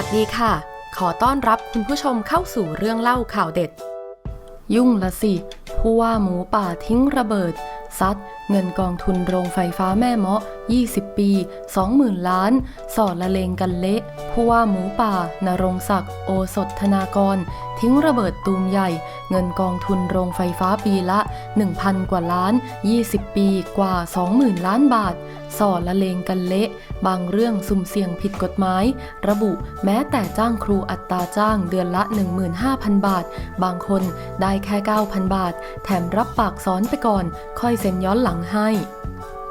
วัสดีค่ะ ขอต้อนรับคุณผู้ชมเข้าสู่เรื่องเล่าข่าวเด็ด ยุ่งละสิ ผู้ว่าหมูป่าทิ้งระเบิด ซัดเงินกองทุนโรงไฟฟ้าแม่เมาะ 20 ปี 20,000 ล้าน สอดละเลงกันเละผู้ว่าหมูป่า นรงศักดิ์ โอสถธนากร ทิ้งระเบิดตูมใหญ่ เงินกองทุนโรงไฟฟ้าปีละ 1,000 กว่าล้าน 20 ปีกว่า 20,000 ล้านบาท สอละเลงกันเละ บางเรื่องสุ่มเสี่ยงผิดกฎหมาย ระบุแม้แต่จ้างครูอัตราจ้างเดือนละ 15,000 บาท บางคนได้แค่ 9,000 บาท แถมรับปากสอนไปก่อน ค่อยเซ็นย้อนหลังให้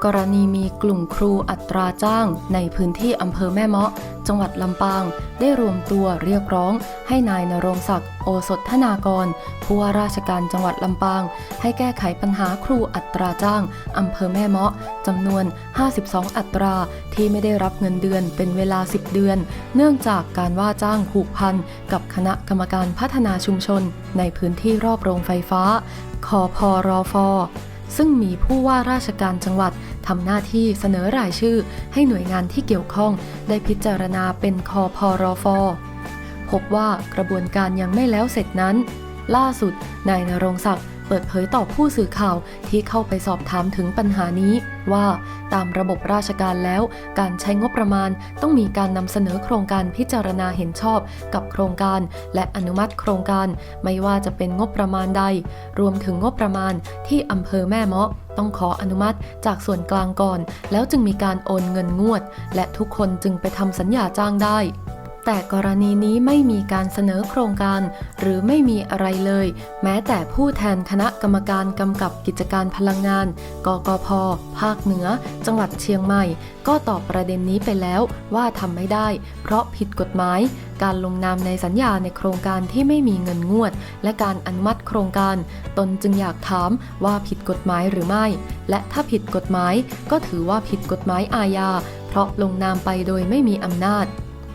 กรณีมีกลุ่มครูอัตราจ้างในพื้นที่อำเภอแม่เมาะ จังหวัดลำปาง ได้รวมตัวเรียกร้อง ให้นายนรงศักดิ์โอสถธนากร ผู้ว่าราชการจังหวัดลำปาง ให้แก้ไขปัญหาครูอัตราจ้างอำเภอแม่เมาะจำนวน 52 อัตราที่ไม่ได้รับเงินเดือนเป็นเวลา 10 เดือน เนื่องจากการว่าจ้างผูกพันกับคณะกรรมการพัฒนาชุมชน ในพื้นที่รอบโรงไฟฟ้าคอพอรอฟอ ซึ่งมีผู้ว่าราชการจังหวัดทำหน้าที่เสนอรายชื่อ ให้หน่วยงานที่เกี่ยวข้อง ได้พิจารณาเป็นคอพอรอฟอพบว่ากระบวนการยังไม่แล้วเสร็จนั้น ล่าสุดนายนรงศักดิ์ เปิดเผยต่อผู้สื่อข่าวที่เข้าไปสอบถามถึงปัญหานี้ ว่าตามระบบราชการแล้ว การใช้งบประมาณต้องมีการนำเสนอโครงการพิจารณาเห็นชอบกับโครงการ และอนุมัติโครงการ ไม่ว่าจะเป็นงบประมาณใด รวมถึงงบประมาณที่อำเภอแม่เมาะต้องขออนุมัติจากส่วนกลางก่อน แล้วจึงมีการโอนเงินงวด และทุกคนจึงไปทำสัญญาจ้างได้ แต่กรณีนี้ไม่มีการเสนอโครงการ หรือไม่มีอะไรเลย แม้แต่ผู้แทนคณะกรรมการกำกับกิจการพลังงาน กกพ ภาคเหนือ จังหวัดเชียงใหม่ ก็ตอบประเด็นนี้ไปแล้วว่าทำไม่ได้ เพราะผิดกฎหมาย การลงนามในสัญญาในโครงการที่ไม่มีเงินงวด และการอนุมัติโครงการ ตนจึงอยากถามว่าผิดกฎหมายหรือไม่ และถ้าผิดกฎหมายก็ถือว่าผิดกฎหมายอาญา เพราะลงนามไปโดยไม่มีอำนาจ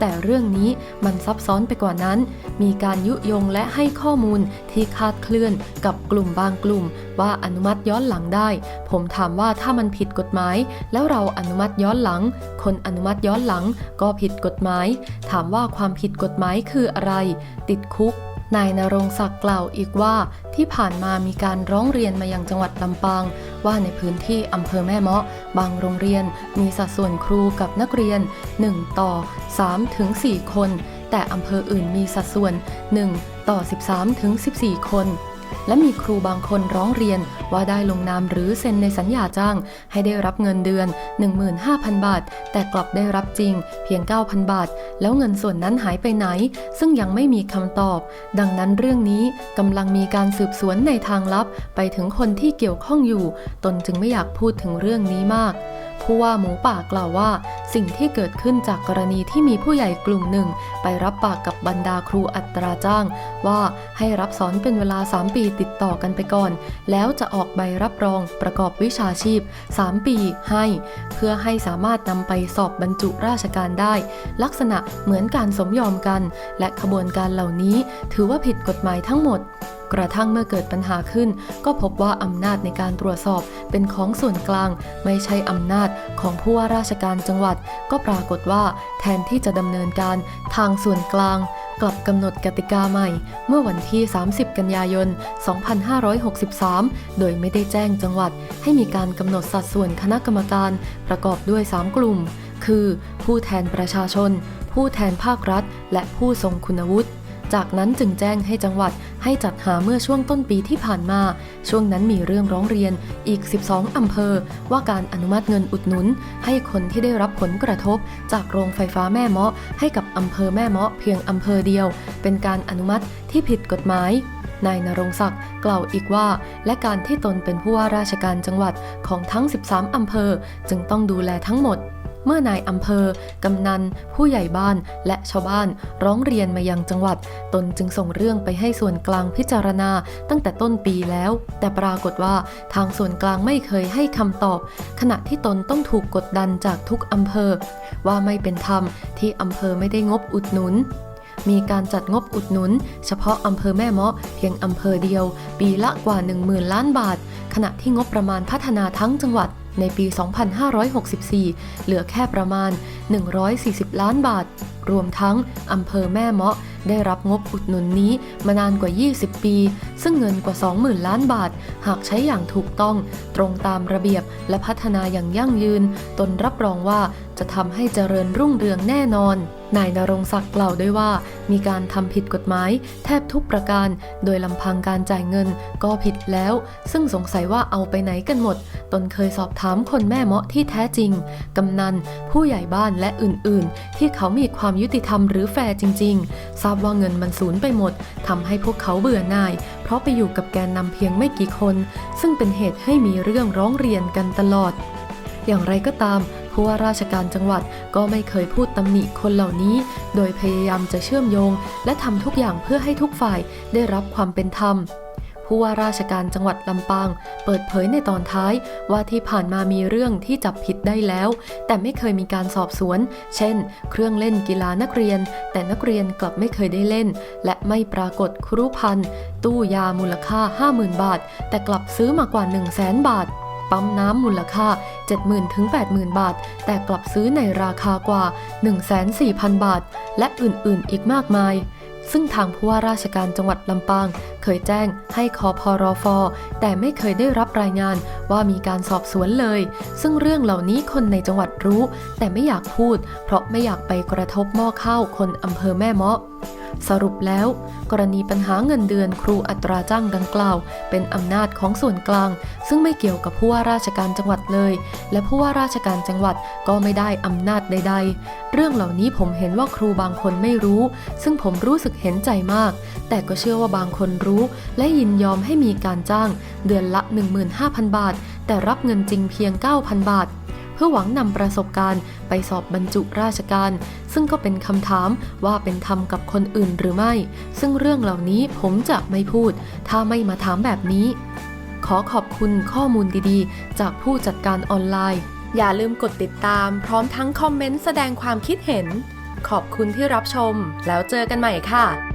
แต่เรื่องนี้มันซับซ้อนไปกว่านั้น มีการยุยงและให้ข้อมูลที่คาดเคลื่อนกับกลุ่มบางกลุ่ม ว่าอนุมัติย้อนหลังได้ ผมถามว่าถ้ามันผิดกฎหมาย แล้วเราอนุมัติย้อนหลัง คนอนุมัติย้อนหลังก็ผิดกฎหมาย ถามว่าความผิดกฎหมายคืออะไร ติดคุก นายนรงศักดิ์กล่าวอีกว่าที่ผ่านมามีการร้องเรียนมายังจังหวัดลำปาง ว่าในพื้นที่อำเภอแม่เมาะ บางโรงเรียนมีสัดส่วนครูกับนักเรียน 1 ต่อ 3 ถึง 4 คน แต่อำเภออื่นมีสัดส่วน 1 ต่อ 13 ถึง 14 คน และมีครูบางคนร้องเรียน ว่าได้ลงนามหรือเซ็นในสัญญาจ้าง ให้ได้รับเงินเดือน 15,000 บาท แต่กลับได้รับจริง เพียง 9,000 บาท แล้วเงินส่วนนั้นหายไปไหน ซึ่งยังไม่มีคำตอบ ดังนั้นเรื่องนี้กำลังมีการสืบสวนในทางลับ ไปถึงคนที่เกี่ยวข้องอยู่ ตนจึงไม่อยากพูดถึงเรื่องนี้มากผู้ว่าหมูป่ากล่าวว่า สิ่งที่เกิดขึ้นจากกรณีที่มีผู้ใหญ่กลุ่มหนึ่ง ไปรับปากกับบรรดาครูอัตราจ้าง ว่าให้รับสอนเป็นเวลา 3 ปีติดต่อกันไปก่อน แล้วจะออกใบรับรองประกอบวิชาชีพ 3 ปีให้ เพื่อให้สามารถนำไปสอบบรรจุราชการได้ ลักษณะเหมือนการสมยอมกัน และขบวนการเหล่านี้ถือว่าผิดกฎหมายทั้งหมด กระทั่งเมื่อเกิดปัญหาขึ้น ก็พบว่าอำนาจในการตรวจสอบเป็นของส่วนกลาง ไม่ใช่อำนาจของผู้ว่าราชการจังหวัด ก็ปรากฏว่าแทนที่จะดำเนินการทางส่วนกลางกลับกำหนดกติกาใหม่ เมื่อวันที่ 30 กันยายน 2563 โดยไม่ได้แจ้งจังหวัด ให้มีการกำหนดสัดส่วนคณะกรรมการประกอบด้วย 3 กลุ่ม คือ ผู้แทนประชาชน ผู้แทนภาครัฐ และผู้ทรงคุณวุฒิ จากนั้นจึงแจ้งให้จังหวัด ให้จัดหาเมื่อช่วงต้นปีที่ผ่านมา ช่วงนั้นมีเรื่องร้องเรียนอีก 12 อำเภอ ว่าการอนุมัติเงินอุดหนุน ให้คนที่ได้รับผลกระทบ จากโรงไฟฟ้าแม่เมาะ ให้กับอำเภอแม่เมาะเพียงอำเภอเดียว เป็นการอนุมัติที่ผิดกฎหมายนายนรงศักดิ์กล่าวอีกว่า และการที่ตนเป็นผู้ว่าราชการจังหวัดของทั้ง 13 อำเภอ จึงต้องดูแลทั้งหมด เมื่อนายอำเภอ กำนัน ผู้ใหญ่บ้านและชาวบ้านร้องเรียนมายังจังหวัด ตนจึงส่งเรื่องไปให้ส่วนกลางพิจารณาตั้งแต่ต้นปีแล้ว แต่ปรากฏว่าทางส่วนกลางไม่เคยให้คำตอบ ขณะที่ตนต้องถูกกดดันจากทุกอำเภอ ว่าไม่เป็นธรรมที่อำเภอไม่ได้งบอุดหนุนมีการจัดงบอุดหนุน เฉพาะอำเภอแม่เมาะเพียงอำเภอเดียว ปีละกว่า 10,000 ล้านบาท ขณะที่งบประมาณพัฒนาทั้งจังหวัด ในปี 2564 เหลือแค่ประมาณ 140 ล้านบาท รวมทั้งอำเภอแม่เมาะได้รับงบอุดหนุนนี้มานานกว่า 20 ปี ซึ่งเงินกว่า 20,000 ล้านบาท หากใช้อย่างถูกต้อง ตรงตามระเบียบและพัฒนาอย่างยั่งยืน ตนรับรองว่าจะทำให้เจริญรุ่งเรืองแน่นอน นายนรงศักดิ์กล่าวด้วยว่า มีการทำผิดกฎหมาย แทบทุกประการ โดยลำพังการจ่ายเงินก็ผิดแล้ว ซึ่งสงสัยว่าเอาไปไหนกันหมด ตนเคยสอบถามคนแม่เมาะที่แท้จริง กำนัน ผู้ใหญ่บ้านและอื่นๆ ที่เขามีความยุติธรรมหรือแฟร์จริง ๆ ทราบว่าเงินมันสูญไปหมดทำให้พวกเขาเบื่อหน่าย เพราะไปอยู่กับแกนนำเพียงไม่กี่คน ซึ่งเป็นเหตุให้มีเรื่องร้องเรียนกันตลอด อย่างไรก็ตามผู้ว่าราชการจังหวัดก็ไม่เคยพูดตำหนิคนเหล่านี้ โดยพยายามจะเชื่อมโยง และทำทุกอย่างเพื่อให้ทุกฝ่ายได้รับความเป็นธรรม ผู้ว่าราชการจังหวัดลำปาง เปิดเผยในตอนท้ายว่าที่ผ่านมามีเรื่องที่จับผิดได้แล้ว แต่ไม่เคยมีการสอบสวน เช่น เครื่องเล่นกีฬานักเรียน แต่นักเรียนกลับไม่เคยได้เล่น และไม่ปรากฏครุพันธ์ตู้ยามูลค่า 50,000 บาท แต่กลับซื้อมากว่า 1 0 0 0 0แสนบาทปั๊มน้ำมูลค่า 70,000ถึง80,000 บาท แต่กลับซื้อในราคากว่า 1,400,000 บาท และอื่นๆ อีกมากมาย ซึ่งทางผู้ว่าราชการจังหวัดลำปาง เคยแจ้งให้คอพรฟแต่ไม่เคยได้รับรายงานว่ามีการสอบสวนเลย ซึ่งเรื่องเหล่านี้คนในจังหวัดรู้ แต่ไม่อยากพูด เพราะไม่อยากไปกระทบหม้อข้าวคนอำเภอแม่เมาะ สรุปแล้ว กรณีปัญหาเงินเดือนครูอัตราจ้างดังกล่าว เป็นอำนาจของส่วนกลาง ซึ่งไม่เกี่ยวกับผู้ว่าราชการจังหวัดเลย และผู้ว่าราชการจังหวัดก็ไม่ได้อำนาจใด ๆ เรื่องเหล่านี้ผมเห็นว่าครูบางคนไม่รู้ ซึ่งผมรู้สึกเห็นใจมาก แต่ก็เชื่อว่าบางคนรู้และยินยอมให้มีการจ้าง เดือนละ 15,000 บาท แต่รับเงินจริงเพียง 9,000 บาท พื่อหวังนำประสบการณ์ ไปสอบบรรจุราชการ ซึ่งก็เป็นคำถามว่าเป็นธรรมกับคนอื่นหรือไม่ ซึ่งเรื่องเหล่านี้ผมจะไม่พูด ถ้าไม่มาถามแบบนี้ ขอขอบคุณข้อมูลดีๆ จากผู้จัดการออนไลน์ อย่าลืมกดติดตาม พร้อมทั้งคอมเมนต์แสดงความคิดเห็น ขอบคุณที่รับชม แล้วเจอกันใหม่ค่ะ